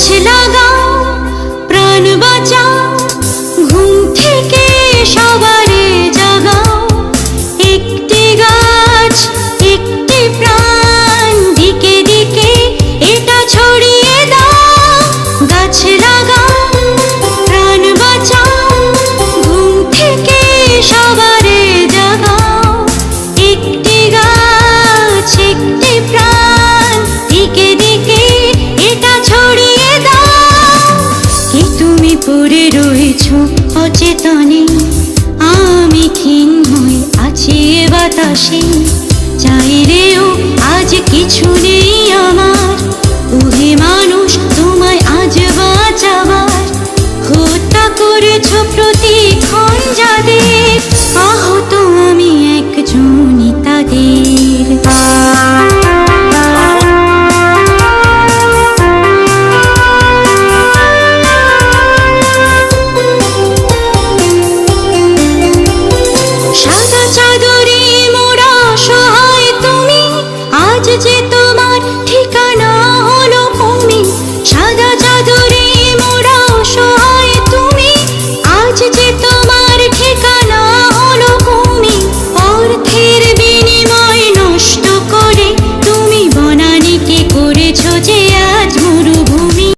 গাছ লাগা পড়ে রয়েছ অচেতনে। আমি ক্ষীণ হয়ে আছি বাতাসে। চাইলেও চাদরে মোরা সহায় তুমি। আজ যে তোমার ঠিকানা হলো ভূমি সাদা চাদরে মোরা সহায় তুমি। আজ যে তোমার ঠিকানা হলো ভূমি অর্থের বিনিময় নষ্ট করে তুমি বনানীকে করেছ যে